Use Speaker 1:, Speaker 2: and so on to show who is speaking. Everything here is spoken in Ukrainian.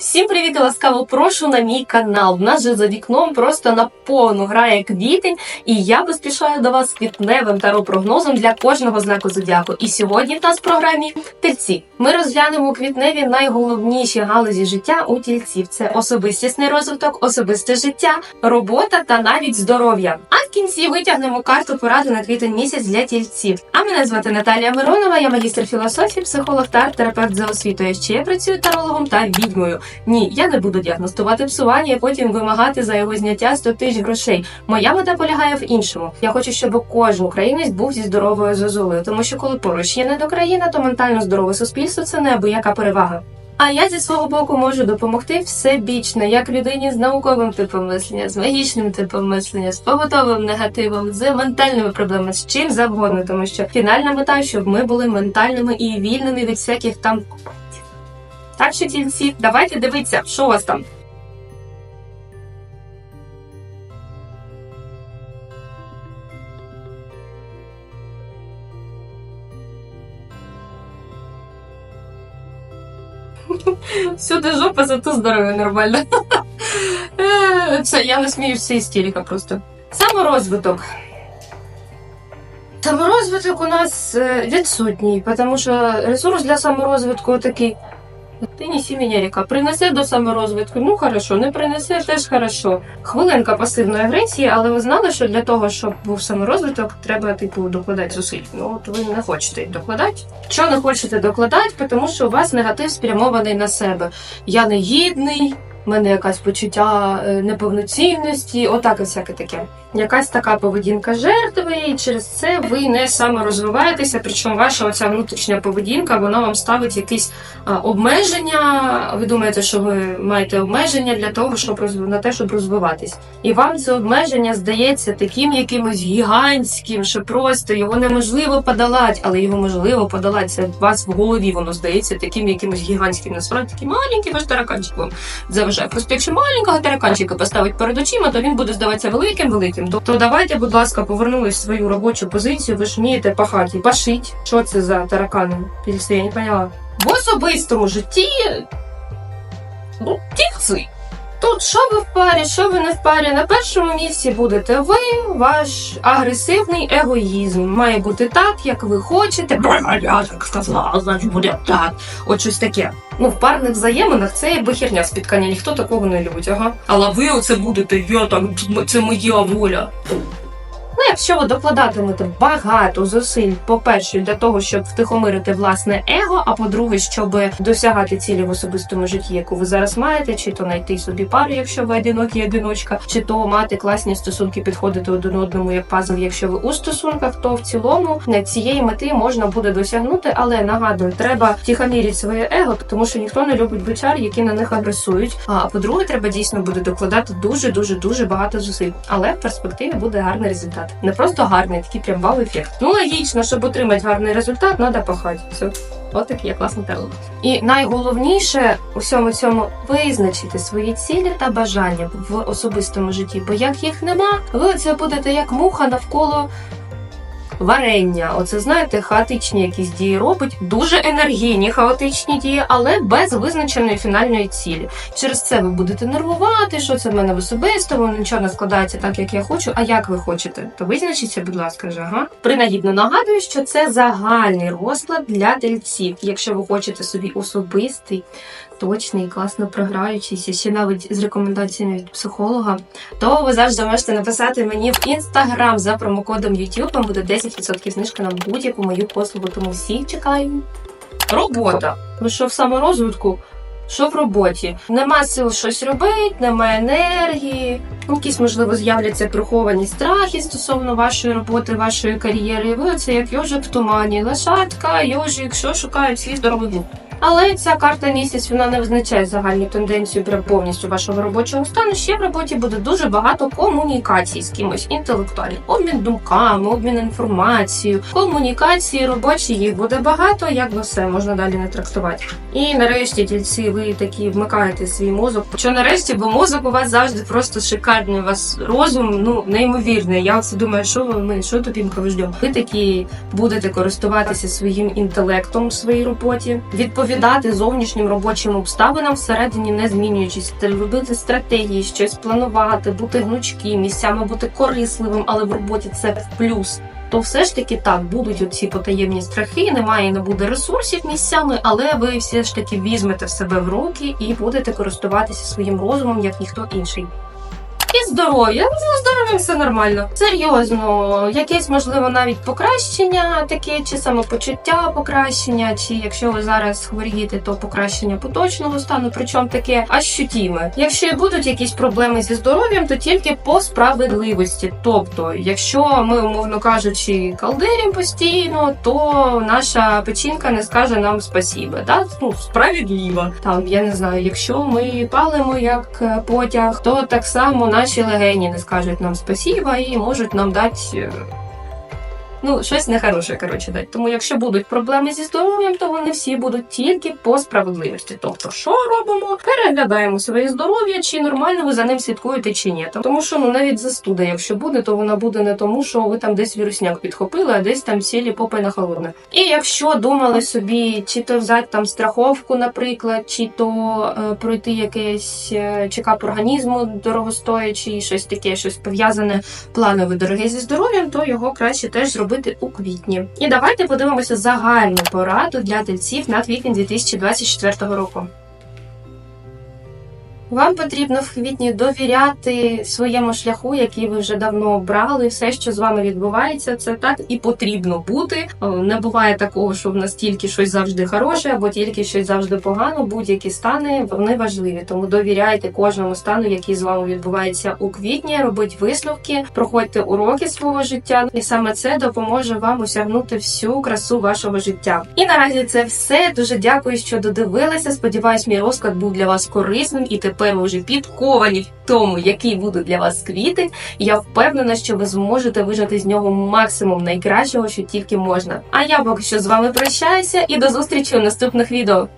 Speaker 1: Всім привіт і ласкаво прошу на мій канал. В нас же за вікном просто наповну грає квітень, і я поспішаю до вас з квітневим таро-прогнозом для кожного знаку зодіаку. І сьогодні в нас в програмі тельці. Ми розглянемо у квітневі найголовніші галузі життя у тільців: це особистісний розвиток, особисте життя, робота та навіть здоров'я. А в кінці витягнемо карту поради на квітень місяць для тільців. А мене звати Наталія Миронова, я магістр філософії, психолог та арт-терапевт за освітою. Ще я працюю тарологом та відьмою. Ні, я не буду діагностувати псування і потім вимагати за його зняття 100 тисяч грошей. Моя мета полягає в іншому. Я хочу, щоб кожен українець був зі здоровою зозулею, тому що коли поруч є недокраїна, то ментально здорове суспільство це неабияка перевага. А я зі свого боку можу допомогти всебічно, як людині з науковим типом мислення, з магічним типом мислення, з побутовим негативом, з ментальними проблемами, з чим завгодно, тому що фінальна мета, щоб ми були ментальними і вільними від всяких там. Що тільці, давайте дивитися, що у вас там. Всюди жопа, зато здоров'я нормально. Е, Це я не сміюсь, це істерика просто. Саморозвиток. Саморозвиток у нас е, відсутній, тому що ресурс для саморозвитку такий. Ти неси мені ріка. Принесе до саморозвитку. Ну хорошо, не принесе теж хорошо. Хвилинка пасивної агресії, але ви знали, що для того, щоб був саморозвиток, треба типу докладати зусиль. Ну от ви не хочете докладати. Що не хочете докладати, тому що у вас негатив спрямований на себе. Я не гідний, в мене якась почуття е, неповноцінності, отак і всяке таке. Якась така поведінка жертви, і через це ви не саморозвиваєтеся, причому ваша оця внутрішня поведінка, вона вам ставить якісь обмеження. Ви думаєте, що ви маєте обмеження для того, щоб на те, щоб розвиватись. І вам це обмеження здається таким якимось гігантським, що просто його неможливо подолати, але його можливо подолати. Це у вас в голові воно здається таким якимось гігантським. Насправді такий маленький ваш тараканчик вам. Просто якщо маленького тараканчика поставить перед очима, то він буде здаватися великим великим. То, то давайте, будь ласка, повернулись в свою робочу позицію. Ви ж вмієте пахати, пашить. Що це за таракани? Пільси, я не поняла. В особистому житті ну, тільці. Що ви в парі, що ви не в парі. На першому місці будете ви, ваш агресивний егоїзм. Має бути так, як ви хочете. Бо я так сказала, значить буде так. От щось таке. Ну, в парних взаєминах це якби херня спіткання, ніхто такого не любить, ага. Але ви оце будете, я так, це моя воля. Якщо ви докладатимете багато зусиль, по-перше, для того, щоб втихомирити власне его, а по-друге, щоб досягати цілі в особистому житті, яку ви зараз маєте, чи то знайти собі пару, якщо ви одинокі одиночка, чи то мати класні стосунки, підходити один одному як пазл, якщо ви у стосунках, то в цілому цієї мети можна буде досягнути, але нагадую, треба втихомірити своє его, тому що ніхто не любить бичар, які на них агресують. А по-друге, треба дійсно буде докладати дуже дуже дуже багато зусиль, але в перспективі буде гарний результат. Не просто гарний, такий прям вау-ефект. Ну логічно, щоб отримати гарний результат, треба пахати. Все. От такий я класний талант. І найголовніше у всьому цьому визначити свої цілі та бажання в особистому житті, бо як їх нема, ви це будете як муха навколо варення. Оце знаєте, хаотичні якісь дії робить, дуже енергійні хаотичні дії, але без визначеної фінальної цілі. Через це ви будете нервувати, що це в мене в особистому, нічого не складається так, як я хочу. А як ви хочете, то визначіться, будь ласка, вже ага. Принагідно нагадую, що це загальний розклад для тельців. Якщо ви хочете собі особистий, точний, класно програючийся, ще навіть з рекомендаціями від психолога, то ви завжди можете написати мені в інстаграм за промокодом YouTube. Вам буде 10% знижка на будь-яку мою послугу. Тому всіх чекаю. Робота. Ви що в саморозвитку? Що в роботі? Нема сил щось робити, немає енергії. Якісь, можливо, з'являться приховані страхи стосовно вашої роботи, вашої кар'єри. Ви оце як йожик в тумані. Лошадка, йожик, що шукають здоровий глузд. Але ця карта місяць вона не визначає загальну тенденцію прям повністю вашого робочого стану. Ще в роботі буде дуже багато комунікацій з кимось інтелектуальним. Обмін думками, обмін інформацією, комунікації робочі їх буде багато, як би все можна далі не трактувати. І нарешті тільці ви такі вмикаєте свій мозок. Що нарешті, бо мозок у вас завжди просто шикарний. У вас розум ну неймовірний. Я оце думаю, що ви ми, що ми ждемо. Ви такі будете користуватися своїм інтелектом в своїй роботі. Відповідно відповідати зовнішнім робочим обставинам всередині, не змінюючись, Та робити стратегії, щось планувати, бути гнучким, місцями бути корисливим, але в роботі це в плюс. То все ж таки так будуть оці потаємні страхи, немає і не буде ресурсів місцями, але ви все ж таки візьмете себе в руки і будете користуватися своїм розумом як ніхто інший. І здоров'я. Ну, з здоров'ям все нормально. Серйозно, якесь можливо навіть покращення, таке чи самопочуття покращення, чи якщо ви зараз хворієте, то покращення поточного стану, причому таке ощутіме. Якщо будуть якісь проблеми зі здоров'ям, то тільки по справедливості. Тобто, якщо ми, умовно кажучи, калдерім постійно, то наша печінка не скаже нам спасіба. Да? Ну, справедливо. Там я не знаю, якщо ми палимо як е, потяг, то так само наші легені не скажуть нам спасіба і можуть нам дати. Ну, щось нехороше, коротше, дати. Тому якщо будуть проблеми зі здоров'ям, то вони всі будуть тільки по справедливості. Тобто, що робимо? Переглядаємо своє здоров'я, чи нормально ви за ним слідкуєте, чи ні. Тому що ну навіть застуда, якщо буде, то вона буде не тому, що ви там десь вірусняк підхопили, а десь там сілі попи на холодне. І якщо думали собі, чи то взяти там страховку, наприклад, чи то е, пройти якийсь е, чекап організму дорогостоячий, щось таке, щось пов'язане планове дороге зі здоров'ям, то його краще теж зробити у квітні. І давайте подивимося загальну пораду для тельців на квітень 2024 року. Вам потрібно в квітні довіряти своєму шляху, який ви вже давно обрали. Все, що з вами відбувається, це так і потрібно бути. Не буває такого, що в нас тільки щось завжди хороше, або тільки щось завжди погано. Будь-які стани вони важливі. Тому довіряйте кожному стану, який з вами відбувається у квітні. Робіть висновки, проходьте уроки свого життя, і саме це допоможе вам осягнути всю красу вашого життя. І наразі це все. Дуже дякую, що додивилися. Сподіваюсь, мій розклад був для вас корисним і тепер ви вже підковані в тому, який буде для вас квітень. Я впевнена, що ви зможете вижати з нього максимум найкращого, що тільки можна. А я поки що з вами прощаюся і до зустрічі у наступних відео.